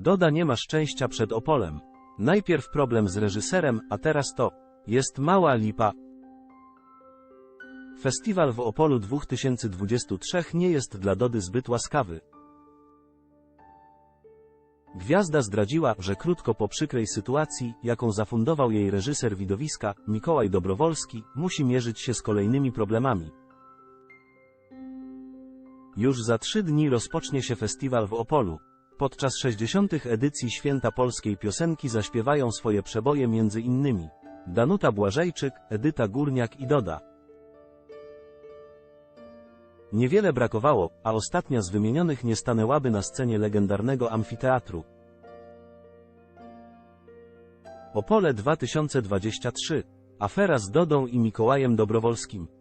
Doda nie ma szczęścia przed Opolem. Najpierw problem z reżyserem, a teraz to. Jest mała lipa. Festiwal w Opolu 2023 nie jest dla Dody zbyt łaskawy. Gwiazda zdradziła, że krótko po przykrej sytuacji, jaką zafundował jej reżyser widowiska, Mikołaj Dobrowolski, musi mierzyć się z kolejnymi problemami. Już za trzy dni rozpocznie się festiwal w Opolu. Podczas 60. edycji Święta Polskiej Piosenki zaśpiewają swoje przeboje innymi Danuta Błażejczyk, Edyta Górniak i Doda. Niewiele brakowało, a ostatnia z wymienionych nie stanęłaby na scenie legendarnego amfiteatru. Opole 2023. Afera z Dodą i Mikołajem Dobrowolskim.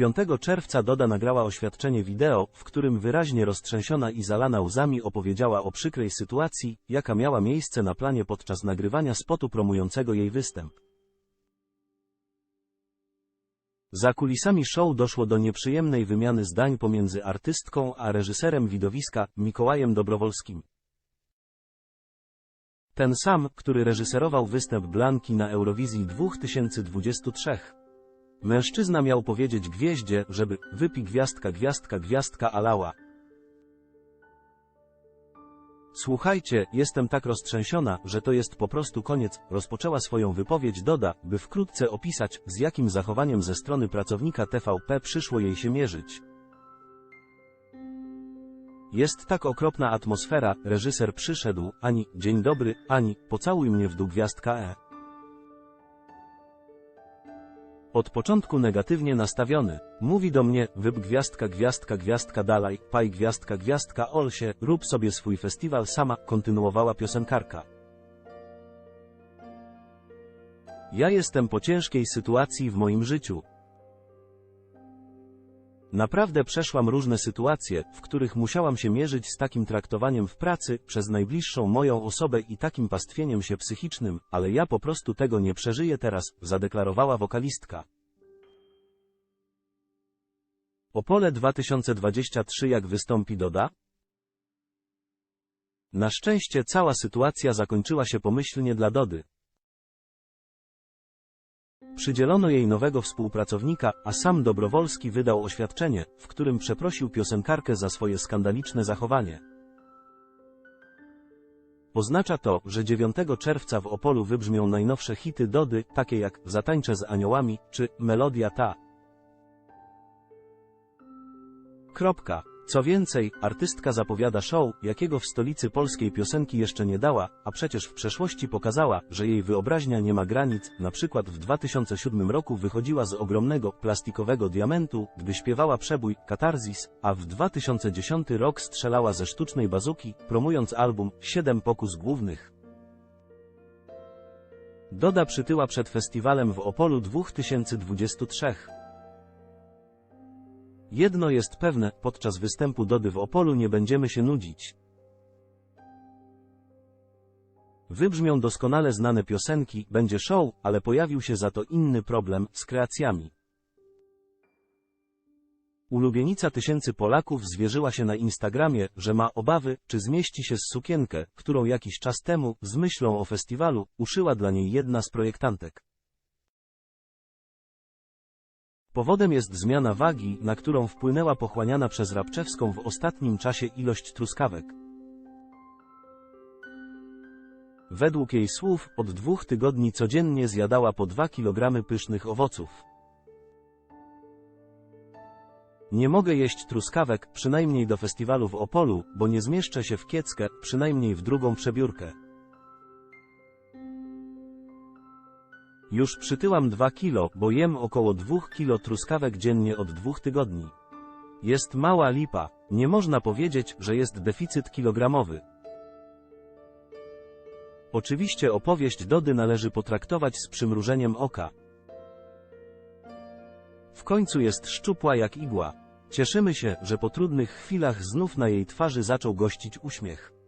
5 czerwca Doda nagrała oświadczenie wideo, w którym wyraźnie roztrzęsiona i zalana łzami opowiedziała o przykrej sytuacji, jaka miała miejsce na planie podczas nagrywania spotu promującego jej występ. Za kulisami show doszło do nieprzyjemnej wymiany zdań pomiędzy artystką a reżyserem widowiska, Mikołajem Dobrowolskim. Ten sam, który reżyserował występ Blanki na Eurowizji 2023. Mężczyzna miał powiedzieć gwieździe, żeby wypi gwiazdka gwiazdka gwiazdka alała. Słuchajcie, jestem tak roztrzęsiona, że to jest po prostu koniec, rozpoczęła swoją wypowiedź Doda, by wkrótce opisać, z jakim zachowaniem ze strony pracownika TVP przyszło jej się mierzyć. Jest tak okropna atmosfera, reżyser przyszedł, ani, dzień dobry, ani, pocałuj mnie w dół gwiazdka E. Od początku negatywnie nastawiony. Mówi do mnie, wyb gwiazdka gwiazdka gwiazdka dalej, paj gwiazdka gwiazdka olsie, rób sobie swój festiwal sama, kontynuowała piosenkarka. Ja jestem po ciężkiej sytuacji w moim życiu. Naprawdę przeszłam różne sytuacje, w których musiałam się mierzyć z takim traktowaniem w pracy, przez najbliższą moją osobę i takim pastwieniem się psychicznym, ale ja po prostu tego nie przeżyję teraz, zadeklarowała wokalistka. Opole 2023 jak wystąpi Doda? Na szczęście cała sytuacja zakończyła się pomyślnie dla Dody. Przydzielono jej nowego współpracownika, a sam Dobrowolski wydał oświadczenie, w którym przeprosił piosenkarkę za swoje skandaliczne zachowanie. Oznacza to, że 9 czerwca w Opolu wybrzmią najnowsze hity Dody, takie jak Zatańczę z aniołami, czy Melodia ta. Kropka. Co więcej, artystka zapowiada show, jakiego w stolicy polskiej piosenki jeszcze nie dała, a przecież w przeszłości pokazała, że jej wyobraźnia nie ma granic, na przykład w 2007 roku wychodziła z ogromnego, plastikowego diamentu, gdy śpiewała przebój Katarzis, a w 2010 rok strzelała ze sztucznej bazuki, promując album Siedem pokus głównych. Doda przytyła przed festiwalem w Opolu 2023. Jedno jest pewne, podczas występu Dody w Opolu nie będziemy się nudzić. Wybrzmią doskonale znane piosenki, będzie show, ale pojawił się za to inny problem z kreacjami. Ulubienica tysięcy Polaków zwierzyła się na Instagramie, że ma obawy, czy zmieści się z sukienkę, którą jakiś czas temu, z myślą o festiwalu, uszyła dla niej jedna z projektantek. Powodem jest zmiana wagi, na którą wpłynęła pochłaniana przez Rabczewską w ostatnim czasie ilość truskawek. Według jej słów, od dwóch tygodni codziennie zjadała po 2 kg pysznych owoców. Nie mogę jeść truskawek, przynajmniej do festiwalu w Opolu, bo nie zmieszczę się w kieckę, przynajmniej w drugą przebiórkę. Już przytyłam 2 kilo, bo jem około 2 kilo truskawek dziennie od dwóch tygodni. Jest mała lipa. Nie można powiedzieć, że jest deficyt kilogramowy. Oczywiście opowieść Dody należy potraktować z przymrużeniem oka. W końcu jest szczupła jak igła. Cieszymy się, że po trudnych chwilach znów na jej twarzy zaczął gościć uśmiech.